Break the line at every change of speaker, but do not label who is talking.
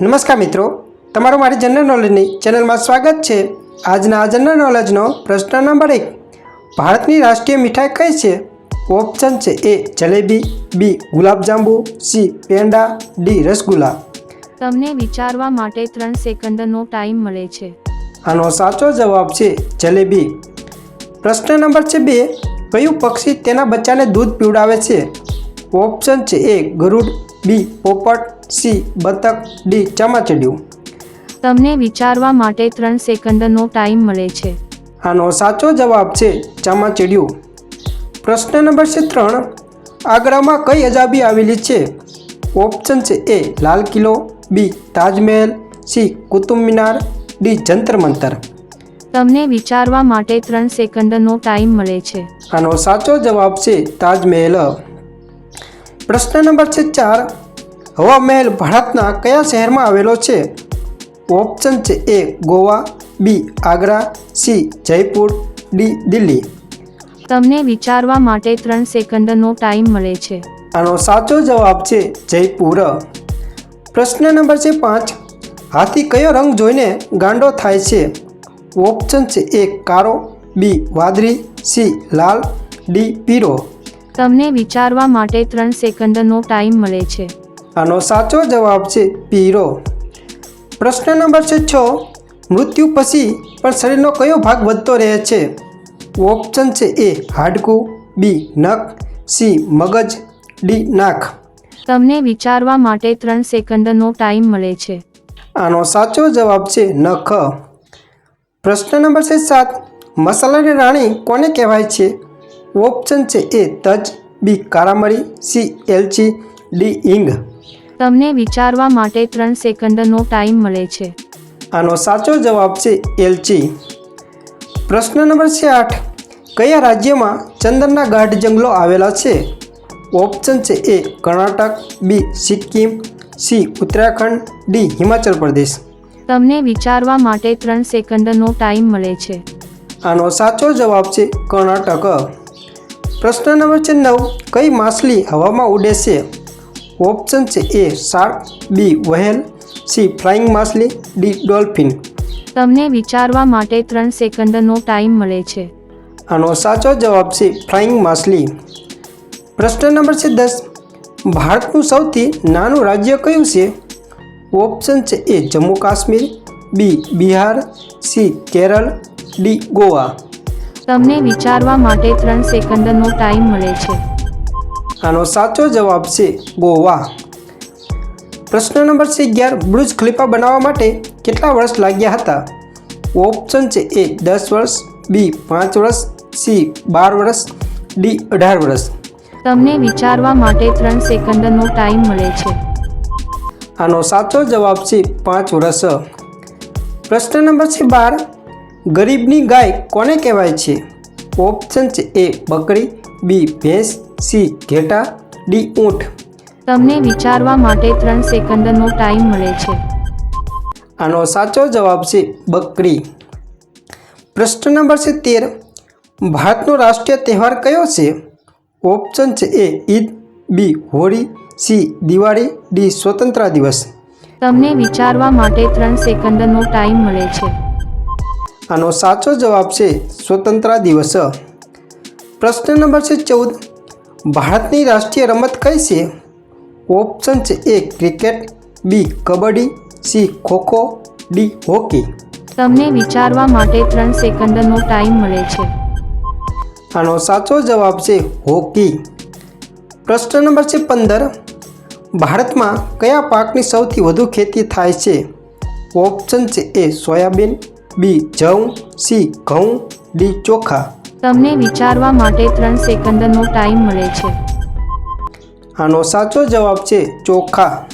નમસ્કાર મિત્રો તમારું મારી જનરલ નોલેજની ચેનલમાં સ્વાગત છે. આજના આ જનરલ નોલેજનો પ્રશ્ન નંબર એક ભારતની રાષ્ટ્રીય મીઠાઈ કઈ છે? ઓપ્શન છે A jalebi B gulab jamun C peda D rasgulla.
તમને વિચારવા માટે ત્રણ સેકન્ડનો ટાઈમ મળે છે.
આનો સાચો જવાબ છે જલેબી. પ્રશ્ન નંબર છે બે કયું પક્ષી તેના બચ્ચાને દૂધ પીવડાવે છે? ઓપ્શન છે એ ગરુડ બી પોપટ સી બતક ડી ચમાચડિયું.
તમને વિચારવા માટે ત્રણ સેકન્ડનો ટાઈમ મળે છે.
આનો સાચો જવાબ છે ચમાચડિયું. પ્રશ્ન નંબર છે ત્રણ. આગ્રામાં કઈ અજાબી આવેલી છે? ઓપ્શન છે A Lal Qila B Taj Mahal C Qutub Minar D Jantar Mantar.
તમને વિચારવા માટે ત્રણ સેકન્ડનો ટાઈમ મળે છે.
આનો સાચો જવાબ છે તાજમહેલ. પ્રશ્ન નંબર છે ચાર. હવા મહેલ ભારતના કયા શહેરમાં આવેલો છે? ઓપ્શન છે A Goa B Agra C Jaipur D Delhi.
તમને વિચારવા માટે ત્રણ સેકન્ડનો ટાઈમ મળે છે.
આનો સાચો જવાબ છે જયપુર. પ્રશ્ન નંબર છે પાંચ. હાથી કયો રંગ જોઈને ગાંડો થાય છે? ઓપ્શન છે એ કાળો બી વાદળી સી લાલ ડી પીળો.
તમને વિચારવા માટે ત્રણ સેકન્ડનો ટાઈમ મળે છે.
આનો સાચો જવાબ છે પીરો. પ્રશ્ન નંબર છે છ. મૃત્યુ પછી પણ શરીરનો કયો ભાગ વધતો રહે છે? ઓપ્શન છે એ હાડકું બી નખ સી મગજ ડી નાક.
તમને વિચારવા માટે ત્રણ સેકન્ડનો ટાઈમ મળે છે.
આનો સાચો જવાબ છે નખ. પ્રશ્ન નંબર છે સાત. મસાલાની રાણી કોને કહેવાય છે? ઓપ્શન છે એ તજ બી કારામળી સી એલચી ડી હિંગ
તમને વિચારવા માટે ત્રણ સેકન્ડનો ટાઈમ મળે છે.
આનો સાચો જવાબ છે એલચી. પ્રશ્ન નંબર છે આઠ. કયા રાજ્યમાં ચંદનના ગાઢ જંગલો આવેલા છે? ઓપ્શન છે A Karnataka B Sikkim C Uttarakhand D Himachal Pradesh.
તમને વિચારવા માટે ત્રણ સેકન્ડનો ટાઈમ મળે છે.
આનો સાચો જવાબ છે કર્ણાટક. પ્રશ્ન નંબર છે નવ કઈ માછલી હવામાં ઉડે છે? ઓપ્શન છે A shark B whale C flying માછલી ડી ડોલ્ફિન.
તમને વિચારવા માટે ત્રણ સેકન્ડનો ટાઈમ મળે છે.
આનો સાચો જવાબ છે ફ્લાઇંગ માછલી. પ્રશ્ન નંબર છે દસ ભારતનું સૌથી નાનું રાજ્ય કયું છે? ઓપ્શન છે A Jammu Kashmir B Bihar C Kerala D Goa.
તમને વિચારવા માટે ત્રણ સેકન્ડનો ટાઈમ મળે છે.
આનો સાચો જવાબ છે ગોવા. પ્રશ્ન નંબર છે અગિયાર બ્રુજ ખલીફા બનાવવા માટે કેટલા વર્ષ લાગ્યા હતા? ઓપ્શન છે એ દસ વર્ષ બી પાંચ વર્ષ સી બાર વર્ષ ડી અઢાર વર્ષ.
તમને વિચારવા માટે ત્રણ સેકન્ડનો ટાઈમ મળે છે.
આનો સાચો જવાબ છે પાંચ વર્ષ. પ્રશ્ન નંબર છે બાર ગરીબની ગાય કોને કહેવાય છે? ઓપ્શન છે એ બકરી બી ભેંસ સી ઘેટા ડી ઊંટ.
તમને વિચારવા માટે ત્રણ સેકન્ડનો ટાઈમ મળે છે.
આનો સાચો જવાબ છે બકરી. પ્રશ્ન નંબર છે તેર ભારતનો રાષ્ટ્રીય તહેવાર કયો છે? ઓપ્શન છે A Eid B Holi C Diwali D સ્વતંત્રતા દિવસ.
તમને વિચારવા માટે ત્રણ સેકન્ડનો ટાઈમ મળે છે.
આનો સાચો જવાબ છે સ્વતંત્રતા દિવસ. પ્રશ્ન નંબર છે ચૌદ. ભારતની રાષ્ટ્રીય રમત કઈ છે? ઓપ્શન છે A cricket B kabaddi C kho kho D hockey.
તમને વિચારવા માટે ત્રણ સેકન્ડનો ટાઈમ મળે છે.
આનો સાચો જવાબ છે હોકી. પ્રશ્ન નંબર છે પંદર. ભારતમાં કયા પાકની સૌથી વધુ ખેતી થાય છે? ઓપ્શન છે એ સોયાબીન બી જવ સી ઘઉં ડી ચોખા.
તમને વિચારવા માટે ત્રણ સેકન્ડનો ટાઈમ મળે છે.
આનો સાચો જવાબ છે ચોખા.